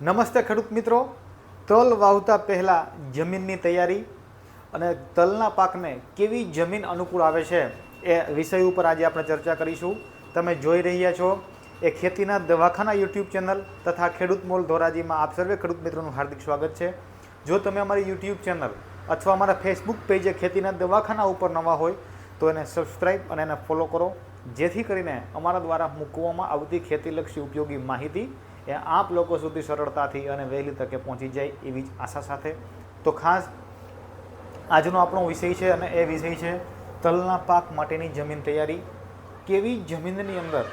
નમસ્તે ખેડૂત મિત્રો. તલ વાવતા પહેલાં જમીનની તૈયારી અને તલના પાકને કેવી જમીન અનુકૂળ આવે છે એ વિષય ઉપર આજે આપણે ચર્ચા કરીશું. તમે જોઈ રહ્યા છો એ ખેતીના દવાખાના યુટ્યુબ ચેનલ તથા ખેડૂત મોલ ધોરાજીમાં આપ સર્વે ખેડૂત મિત્રોનું હાર્દિક સ્વાગત છે. જો તમે અમારી યુટ્યુબ ચેનલ અથવા અમારા ફેસબુક પેજે ખેતીના દવાખાના ઉપર નવા હોય તો એને સબસ્ક્રાઈબ અને એને ફોલો કરો. જેથી કરીને અમારા દ્વારા મૂકવામાં આવતી ખેતીલક્ષી ઉપયોગી માહિતી એ આપ લોકો સુધી સરળતાથી અને વહેલી તકે પહોંચી જાય એવી જ આશા સાથે. તો ખાસ, આજનો આપણો વિષય છે અને એ વિષય છે તલના પાક માટેની જમીન તૈયારી. કેવી જમીનની અંદર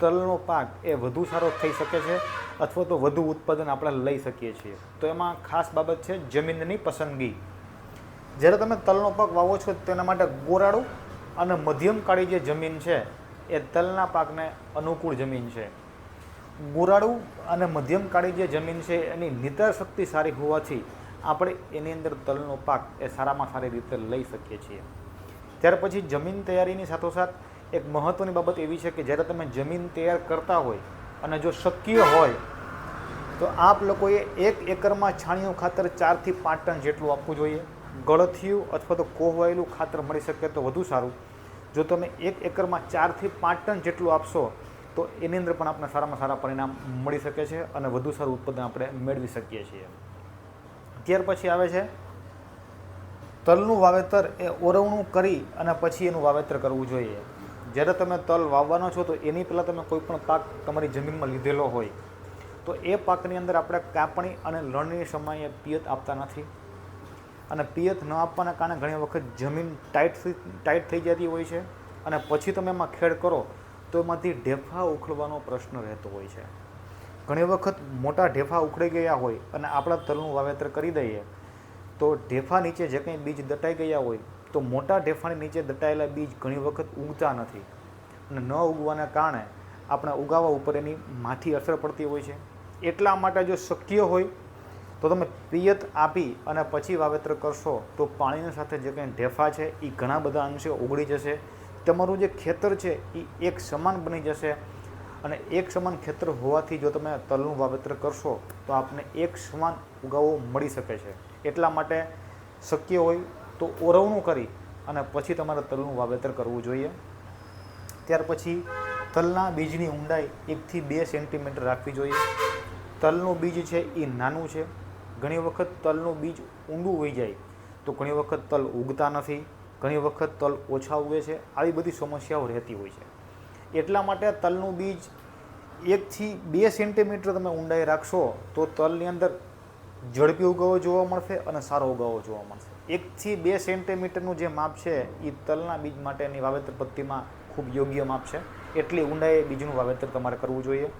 તલનો પાક એ વધુ સારો થઈ શકે છે અથવા તો વધુ ઉત્પાદન આપણે લઈ શકીએ છીએ? તો એમાં ખાસ બાબત છે જમીનની પસંદગી. જ્યારે તમે તલનો પાક વાવો છો તેના માટે ગોરાળું અને મધ્યમ કાળી જે જમીન છે એ તલના પાકને અનુકૂળ જમીન છે. ગોરાળું અને મધ્યમ કાળી જે જમીન છે, એની નિતાર શક્તિ સારી હોવાથી આપણે એની અંદર તલનો પાક એ સારામાં સારી રીતે લઈ શકીએ છીએ. ત્યાર પછી જમીન તૈયારીની સાથોસાથ એક મહત્ત્વની બાબત એવી છે કે જ્યારે તમે જમીન તૈયાર કરતા હોય અને જો શક્ય હોય, તો આપ લોકોએ એક એકરમાં છાણિયું ખાતર ચારથી પાંચ ટન જેટલું આપવું જોઈએ. ગળથિયું અથવા તો કોહવાયેલું ખાતર મળી શકે તો વધુ સારું. જો તમે એક એકરમાં ચારથી પાંચ ટન જેટલું આપશો તો એની અંદર પણ આપણે સારામાં સારા પરિણામ મળી શકે છે અને વધુ સારું ઉત્પાદન આપણે મેળવી શકીએ છીએ. ત્યાર પછી આવે છે, તલનું વાવેતર એ ઓરવણું કરી અને પછી એનું વાવેતર કરવું જોઈએ. જ્યારે તમે તલ વાવવાનો છો તો એની પહેલાં તમે કોઈ પણ પાક તમારી જમીનમાં લીધેલો હોય, તો એ પાકની અંદર આપણે કાપણી અને લણણી સમયે પિયત આપતા નથી. અને પિયત ન આપવાના કારણે ઘણી વખત જમીન ટાઈટ ટાઈટ થઈ જતી હોય છે અને પછી તમે એમાં ખેડ કરો તો એમાંથી ઢેફા ઉખડવાનો પ્રશ્ન રહેતો હોય છે. ઘણી વખત મોટા ઢેફા ઉખડી ગયા હોય અને આપણા તલનું વાવેતર કરી દઈએ, તો ઢેફા નીચે જે કંઈ બીજ દટાઈ ગયા હોય, તો મોટા ઢેફાની નીચે દટાયેલા બીજ ઘણી વખત ઉગતા નથી. અને ન ઉગવાના કારણે આપણા ઉગાવા ઉપર એની માઠી અસર પડતી હોય છે. એટલા માટે જો શક્ય હોય, તો તમે પિયત આપી અને પછી વાવેતર કરશો, તો પાણીની સાથે જે કંઈ ઢેફા છે એ ઘણા બધા અંશે ઓગળી જશે. તમારું જે ખેતર છે એ એક સમાન બની જશે અને એક સમાન ખેતર હોવાથી જો તમે તલનું વાવેતર કરશો, તો આપને એક સમાન ઉગાવો મળી શકે છે. એટલા માટે શક્ય હોય તો ઓરવણું કરી અને પછી તમારે તલનું વાવેતર કરવું જોઈએ. ત્યાર પછી તલના બીજની ઊંડાઈ એકથી બે સેન્ટીમીટર રાખવી જોઈએ. તલનું બીજ છે એ નાનું છે. ઘણી વખત તલનું બીજ ઊંડું હોઈ જાય, તો ઘણી વખત તલ ઉગતા નથી. ઘણી વખત તલ ઓછા ઉગે છે. આવી બધી સમસ્યાઓ રહેતી હોય છે. એટલા માટે તલનું બીજ એકથી બે સેન્ટીમીટર તમે ઊંડાઈ રાખશો તો તલની અંદર ઝડપી ઉગાવો જોવા મળશે અને સારો ઉગાવો જોવા મળશે. એકથી બે સેન્ટીમીટરનું જે માપ છે એ તલના બીજ માટેની વાવેતર પદ્ધતિમાં ખૂબ યોગ્ય માપ છે. એટલી ઊંડાઈએ બીજનું વાવેતર તમારે કરવું જોઈએ.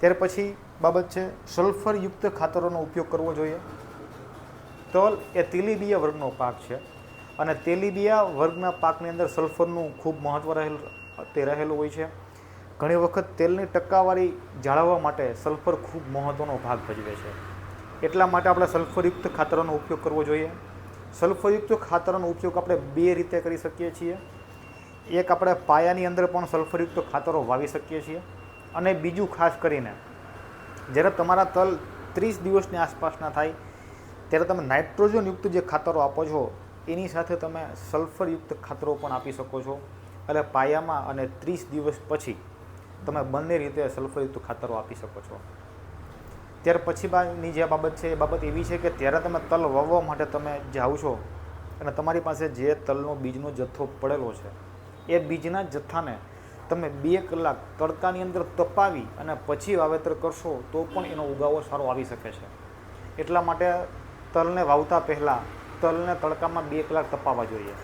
ત્યાર પછી બાબત છે સલ્ફરયુક્ત ખાતરોનો ઉપયોગ કરવો જોઈએ. તલ એ તેલીબિયા વર્ગનો પાક છે. અને તેલીબિયા વર્ગના પાકની અંદર સલ્ફરનું ખૂબ મહત્ત્વ રહેલ, તે રહેલું હોય છે. ઘણી વખત તેલની ટકાવારી જાળવવા માટે સલ્ફર ખૂબ મહત્ત્વનો ભાગ ભજવે છે. એટલા માટે આપણે સલ્ફરયુક્ત ખાતરોનો ઉપયોગ કરવો જોઈએ. સલ્ફરયુક્ત ખાતરોનો ઉપયોગ આપણે બે રીતે કરી શકીએ છીએ. એક આપણે પાયાની અંદર પણ સલ્ફરયુક્ત ખાતરો વાવી શકીએ છીએ. અને બીજું ખાસ કરીને, જ્યારે તમારા તલ ત્રીસ દિવસની આસપાસના થાય, ત્યારે તમે નાઇટ્રોજનયુક્ત જે ખાતરો આપો છો એની સાથે તમે સલ્ફરયુક્ત ખાતરો પણ આપી શકો છો. એટલે પાયામાં અને ત્રીસ દિવસ પછી તમે બંને રીતે સલ્ફરયુક્ત ખાતરો આપી શકો છો. ત્યાર પછી બાની જે બાબત છે, એ બાબત એવી છે કે ત્યારે તમે તલ વાવવા માટે તમે જાઓ છો અને તમારી પાસે જે તલનો બીજનો જથ્થો પડેલો છે, એ બીજના જથ્થાને તમે બે કલાક તડકાની અંદર તપાવી અને પછી વાવેતર કરશો તો પણ એનો ઉગાવો સારો આવી શકે છે. એટલા માટે તલને વાવતા પહેલાં તલને તડકામાં બે કલાક તપાવવા જોઈએ.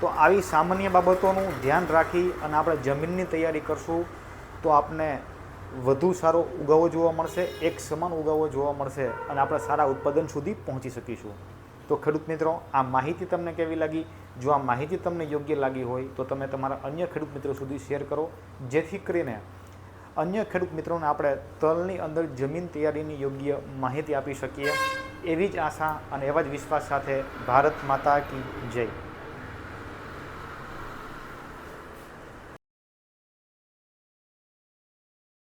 તો આવી સામાન્ય બાબતોનું ધ્યાન રાખી અને આપણે જમીનની તૈયારી કરશું, તો આપને વધુ સારો ઉગાવો જોવા મળશે, એક સમાન ઉગાવો જોવા મળશે અને આપણે સારા ઉત્પાદન સુધી પહોંચી શકીશું. તો ખેડૂત મિત્રો, આ માહિતી તમને કેવી લાગી? જો આ માહિતી તમને યોગ્ય લાગી હોય, તો તમે તમારા અન્ય ખેડૂત મિત્રો સુધી શેર કરો. જેથી કરીને અન્ય ખેડૂત મિત્રોને આપણે તલની અંદર જમીન તૈયારીની યોગ્ય માહિતી આપી શકીએ. એવી જ આશા અને એવા જ વિશ્વાસ સાથે ભારત માતા કી જય.